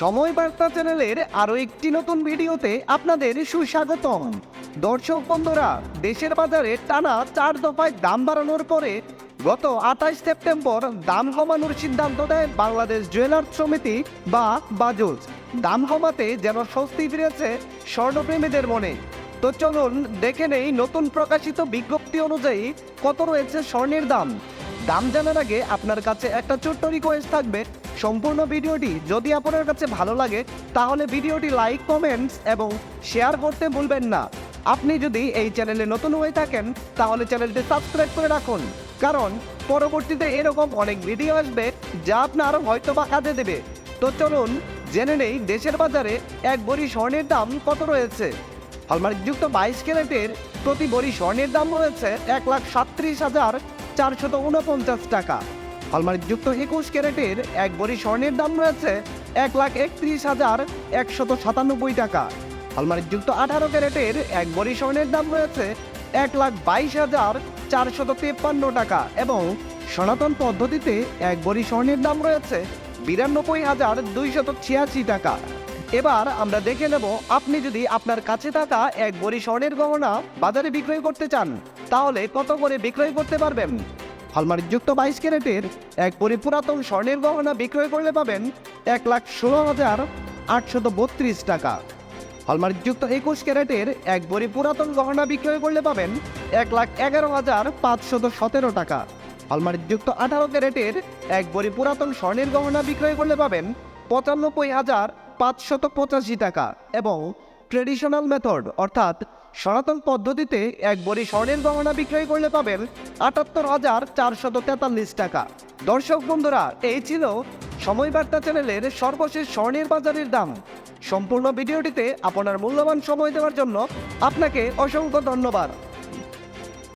সময় বার্তা চ্যানেলের আরও একটি নতুন ভিডিওতে আপনাদের সুস্বাগতম। দর্শক বন্ধুরা, দেশের বাজারে টানা চার দফায় দাম বাড়ানোর পরে গত আঠাশ সেপ্টেম্বর দাম কমানোর সিদ্ধান্ত দেয় বাংলাদেশ জুয়েলার্স সমিতি বা বাজুজ। দাম কমাতে যেন স্বস্তি ফিরেছে স্বর্ণপ্রেমীদের মনে। তো চলুন দেখে নেই নতুন প্রকাশিত বিজ্ঞপ্তি অনুযায়ী কত রয়েছে স্বর্ণের দাম। দাম জানার আগে আপনার কাছে একটা ছোট্ট রিকোয়েস্ট থাকবে। সম্পূর্ণ ভিডিওটি যদি আপনার কাছে ভালো লাগে, তাহলে ভিডিওটি লাইক, কমেন্টস এবং শেয়ার করতে ভুলবেন না। আপনি যদি এই চ্যানেলে নতুন হয়ে থাকেন, তাহলে চ্যানেলটি সাবস্ক্রাইব করে রাখুন। কারণ পরবর্তীতে এরকম অনেক ভিডিও আসবে যা আপনার হয়তো বা কাজে দেবে। তো চলুন, জেনে নেই দেশের বাজারে এক বড়ি স্বর্ণের দাম কত রয়েছে। হলমার্কযুক্ত বাইশ ক্যারেটের প্রতি বড়ি স্বর্ণের দাম রয়েছে এক লাখ সাতত্রিশ হাজার চারশত উনপঞ্চাশ টাকা। হলমার্কযুক্ত একুশ ক্যারেটের এক বড়ি স্বর্ণের দাম রয়েছে এক লাখ একত্রিশ হাজার একশত সাতানব্বই টাকা। হলমার্কযুক্ত আঠারো ক্যারেটের এক বড়ি স্বর্ণের দাম রয়েছে এক লাখ বাইশ হাজার চারশত তেপ্পান্ন টাকা এবং সনাতন পদ্ধতিতে এক বড়ি স্বর্ণের দাম রয়েছে বিরানব্বই হাজার দুইশত ছিয়াশি টাকা। এবার আমরা দেখে নেব, আপনি যদি আপনার কাছে থাকা এক বড়ি স্বর্ণের গহনা বাজারে বিক্রয় করতে চান, তাহলে কত করে বিক্রয় করতে পারবেন? হলমার্কযুক্ত বাইশ ক্যারেটের এক বড়ি পুরাতন স্বর্ণের গহনা বিক্রয় করলে পাবেন এক লাখ ষোলো হাজার আটশত বত্রিশ টাকা। হলমার্কযুক্ত একুশ ক্যারেটের এক বড়ি পুরাতন গহনা বিক্রয় করলে পাবেন এক লাখ এগারো হাজার পাঁচশত সতেরো টাকা। হলমার্কযুক্ত আঠারো ক্যারেটের এক বড়ি পুরাতন স্বর্ণের গহনা বিক্রয় করলে পাবেন পঁচানব্বই হাজার পাঁচশত পঁচাশি টাকা এবং ট্রেডিশনাল মেথড, অর্থাৎ সনাতন পদ্ধতিতে এক বড়ি স্বর্ণের গহনা বিক্রয় করলে পাবেন আটাত্তর হাজার চারশত তেতাল্লিশ টাকা। দর্শক বন্ধুরা, এই ছিল সময় বার্তা চ্যানেলের সর্বশেষ স্বর্ণের বাজারের দাম। সম্পূর্ণ ভিডিওটিতে আপনার মূল্যবান সময় দেওয়ার জন্য আপনাকে অসংখ্য ধন্যবাদ।